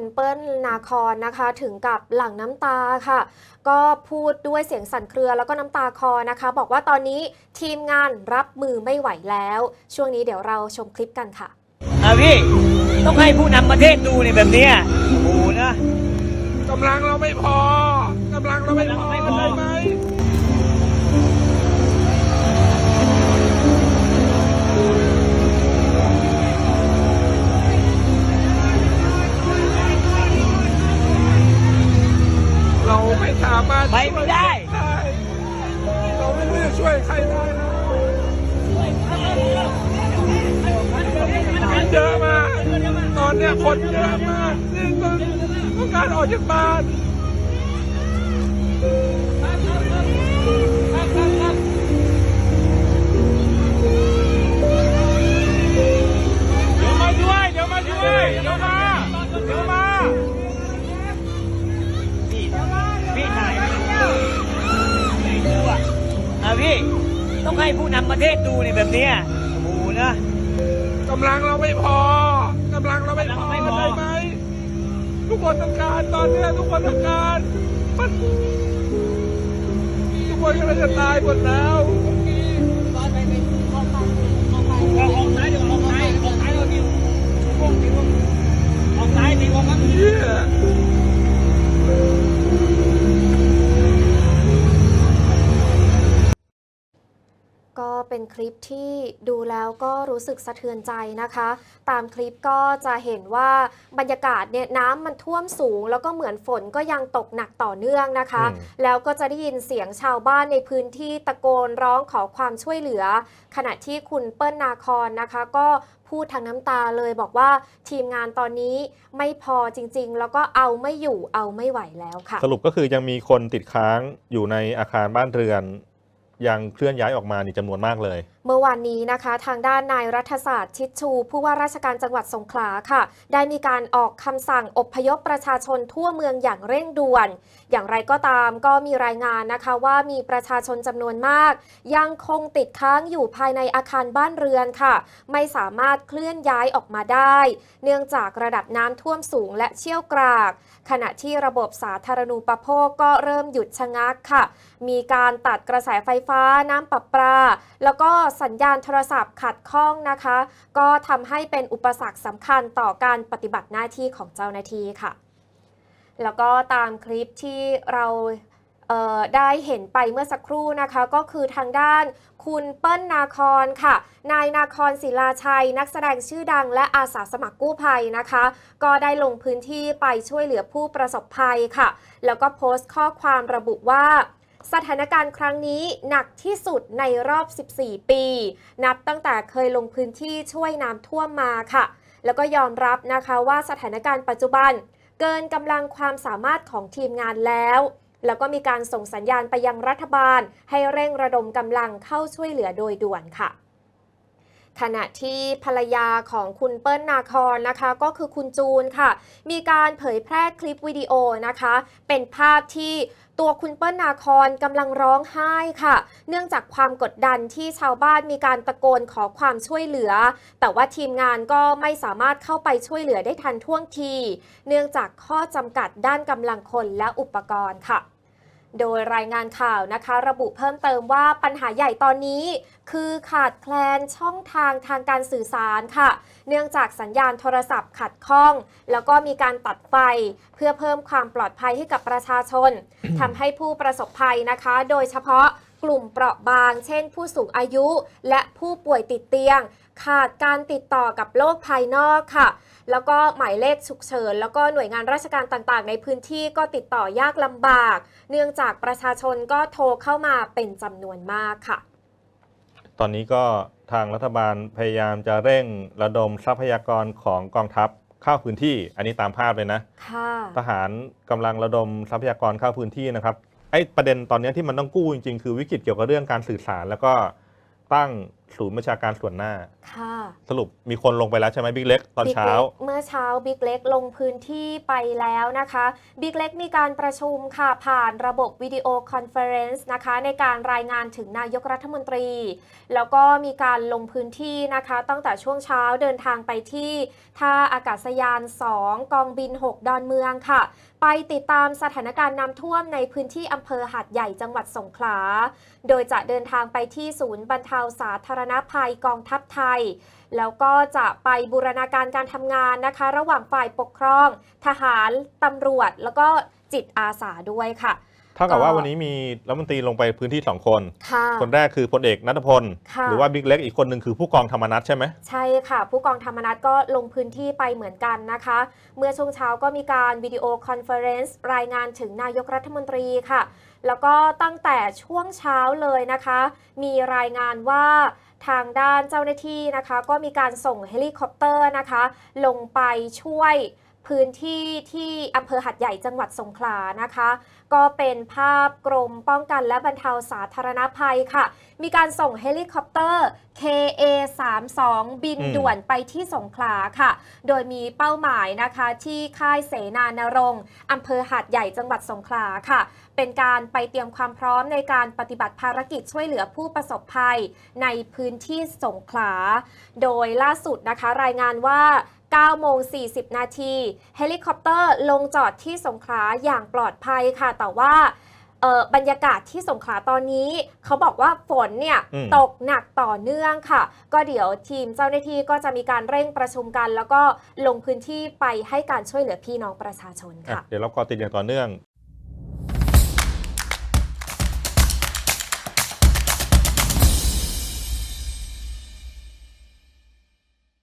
คุณเปิ้ลนาคอนนะคะถึงกับหลั่งน้ำตาค่ะ ก็พูดด้วยเสียงสั่นเครือแล้วก็น้ำตาคลอนะคะ บอกว่าตอนนี้ทีมงานรับมือไม่ไหวแล้ว ช่วงนี้เดี๋ยวเราชมคลิปกันค่ะอะพี่ ต้องให้ผู้นำประเทศดูเนี่ยแบบเนี้ยโอ้โหนะกำลังเราไม่พอกำลังเราไม่พอไม่พอใช่ไหม สามารถไปไม่ได้ได้ เราไม่รู้จะช่วยใครได้นะมันเยอะมากตอนเนี้ยคนเยอะมากที่ต้องต้องการออกจากบ้าน ผู้นำประเทศดูเนี่ยแบบเนี้ยโอ้โหนะ กำลังเราไม่พอกำลังเราไม่พอไม่พอใช่ไหมทุกคนต้องการตอนเนี้ยทุกคนต้องการมันทุกคนกำลังจะตายหมดแล้วออกออกซ้ายเดี๋ยวออกซ้ายออกซ้ายเราดิววงดิวออกซ้ายดิวครับ เหี้ย เป็นคลิปที่ดูแล้วก็รู้สึกสะเทือนใจนะคะ ตามคลิปก็จะเห็นว่าบรรยากาศเนี่ยน้ำมันท่วมสูง แล้วก็เหมือนฝนก็ยังตกหนักต่อเนื่องนะคะอืมแล้วก็จะได้ยินเสียงชาวบ้านในพื้นที่ตะโกนร้องขอความช่วยเหลือ ขณะที่คุณเปิ้ลนาคอนนะคะ ก็พูดทางน้ำตาเลยบอกว่าทีมงานตอนนี้ไม่พอจริง ๆ แล้วก็เอาไม่อยู่เอาไม่ไหวแล้วค่ะ สรุปก็คือยังมีคนติดค้างอยู่ในอาคารบ้านเรือน ยังเคลื่อนย้ายออกมานี่จำนวนมากเลยเมื่อวานนี้นะคะ ทางด้านนายรัฐศาสตร์ชิดชู ผู้ว่าราชการจังหวัดสงขลาค่ะ ได้มีการออกคำสั่งอบพยพประชาชนทั่วเมืองอย่างเร่งด่วน อย่างไรก็ตามก็มีรายงานนะคะว่ามีประชาชนจำนวนมาก ยังคงติดค้างอยู่ภายในอาคารบ้านเรือนค่ะ ไม่สามารถเคลื่อนย้ายออกมาได้ เนื่องจากระดับน้ำท่วมสูงและเชี่ยวกราก ขณะที่ระบบสาธารณูปโภคก็เริ่มหยุดชะงักค่ะ มีการตัดกระแสไฟฟ้าน้ำประปา แล้วก็สัญญาณโทรศัพท์ขัดข้องนะคะ ก็ทำให้เป็นอุปสรรคสำคัญต่อการปฏิบัติหน้าที่ของเจ้าหน้าที่ค่ะ แล้วก็ตามคลิปที่เราเได้เห็นไปเมื่อสักครู่นะคะ ก็คือทางด้านคุณเปิ้ลนาคอนค่ะ นายนาคอนศิลาชัย นักแสดงชื่อดังและอาสาสมัครกู้ภัยนะคะ ก็ได้ลงพื้นที่ไปช่วยเหลือผู้ประสบภัยค่ะ แล้วก็โพสต์ข้อความระบุว่า สถานการณ์ครั้งนี้หนักที่สุดในรอบ 14 ปี นับตั้งแต่เคยลงพื้นที่ช่วยน้ำท่วมมาค่ะ แล้วก็ยอมรับนะคะว่าสถานการณ์ปัจจุบัน เกินกำลังความสามารถของทีมงานแล้ว แล้วก็มีการส่งสัญญาณไปยังรัฐบาล ให้เร่งระดมกำลังเข้าช่วยเหลือโดยด่วนค่ะ ขณะที่ภรรยาของคุณเปิ้ลนาคอนนะคะ ก็คือคุณจูนค่ะ มีการเผยแพร่คลิปวิดีโอนะคะ เป็นภาพที่ตัวคุณเปิ้ลนาคอนกำลังร้องไห้ค่ะ เนื่องจากความกดดันที่ชาวบ้านมีการตะโกนขอความช่วยเหลือ แต่ว่าทีมงานก็ไม่สามารถเข้าไปช่วยเหลือได้ทันท่วงที เนื่องจากข้อจำกัดด้านกำลังคนและอุปกรณ์ค่ะ โดยรายงานข่าวนะคะ ระบุเพิ่มเติมว่าปัญหาใหญ่ตอนนี้ คือขาดแคลนช่องทางทางการสื่อสารค่ะ เนื่องจากสัญญาณโทรศัพท์ขัดข้อง แล้วก็มีการตัดไฟ เพื่อเพิ่มความปลอดภัยให้กับประชาชน ทำให้ผู้ประสบภัยนะคะ โดยเฉพาะ กลุ่มเปราะบาง เช่น ผู้สูงอายุ และผู้ป่วยติดเตียง ขาดการติดต่อกับโลกภายนอกค่ะ แล้วก็หมายเลขฉุกเฉิน แล้วก็หน่วยงานราชการต่างๆ ในพื้นที่ก็ติดต่อยากลำบาก เนื่องจากประชาชนก็โทรเข้ามาเป็นจำนวนมากค่ะ ตอนนี้ก็ทางรัฐบาลพยายามจะเร่งระดมทรัพยากรของกองทัพเข้าพื้นที่ อันนี้ตามภาพเลยนะค่ะทหารกำลังระดมทรัพยากรเข้าพื้นที่นะครับ ไอ้ประเด็นตอนนี้ที่มันต้องกู้จริงๆ คือวิกฤตเกี่ยวกับเรื่องการสื่อสารแล้วก็ตั้ง ศูนย์บัญชาการส่วนหน้า ค่ะสรุปมีคนลงไปแล้วใช่ไหมบิ๊กเล็กตอนบิ๊กเช้าเล็กเมื่อเช้าบิ๊กเล็กลงพื้นที่ไปแล้วนะคะบิ๊กเล็กมีการประชุมค่ะผ่านระบบวิดีโอคอนเฟอเรนซ์นะคะในการรายงานถึงนายกรัฐมนตรี แล้วก็มีการลงพื้นที่นะคะ ตั้งแต่ช่วงเช้าเดินทางไปที่ท่าอากาศยาน 2 กองบิน 6 ดอนเมืองค่ะ ไปติดตามสถานการณ์น้ำท่วมในพื้นที่อำเภอหาดใหญ่จังหวัดสงขลา โดยจะเดินทางไปที่ศูนย์บรรเทาสาธารณภัยกองทัพไทย แล้วก็จะไปบูรณาการการทำงานนะคะ ระหว่างฝ่ายปกครอง ทหารตำรวจ แล้วก็จิตอาสาด้วยค่ะเท่ากับว่าก็วันนี้มีรัฐมนตรีลงไปพื้นที่ 2 คนค่ะคนแรกคือพลเอกนัทพลค่ะหรือว่าบิ๊กเล็กอีกคนหนึ่งคือผู้กองธรรมนัฐใช่ไหมใช่ค่ะ ผู้กองธรรมนัฐก็ลงพื้นที่ไปเหมือนกันนะคะ เมื่อช่วงเช้าก็มีการวิดีโอคอนเฟอเรนซ์รายงานถึงนายกรัฐมนตรีค่ะ แล้วก็ตั้งแต่ช่วงเช้าเลยนะคะ มีรายงานว่าทางด้านเจ้าหน้าที่นะคะ ก็มีการส่งเฮลิคอปเตอร์นะคะ ลงไปช่วย พื้นที่ที่อำเภอหัดใหญ่จังหวัดสงขลานะคะ ก็เป็นภาพกรมป้องกันและบรรเทาสาธารณภัยค่ะ มีการส่งเฮลิคอปเตอร์ KA32 บินด่วนไปที่สงขลาค่ะ โดยมีเป้าหมายนะคะที่ค่ายเสนานรงค์อำเภอหาดใหญ่จังหวัดสงขลาค่ะ เป็นการไปเตรียมความพร้อมในการปฏิบัติภารกิจช่วยเหลือผู้ประสบภัยในพื้นที่สงขลา โดยล่าสุดนะคะรายงานว่า 9 โมง 40 นาที เฮลิคอปเตอร์ลงจอดที่สงขลาอย่างปลอดภัยค่ะ แต่ว่าเอ่อบรรยากาศที่สงขลาตอนนี้ เขาบอกว่าฝนเนี่ยอืมตกหนักต่อเนื่องค่ะ ก็เดี๋ยวทีมเจ้าหน้าที่ก็จะมีการเร่งประชุมกัน แล้วก็ลงพื้นที่ไปให้การช่วยเหลือพี่น้องประชาชนอะค่ะ เดี๋ยวเราก็ติดอย่างต่อเนื่อง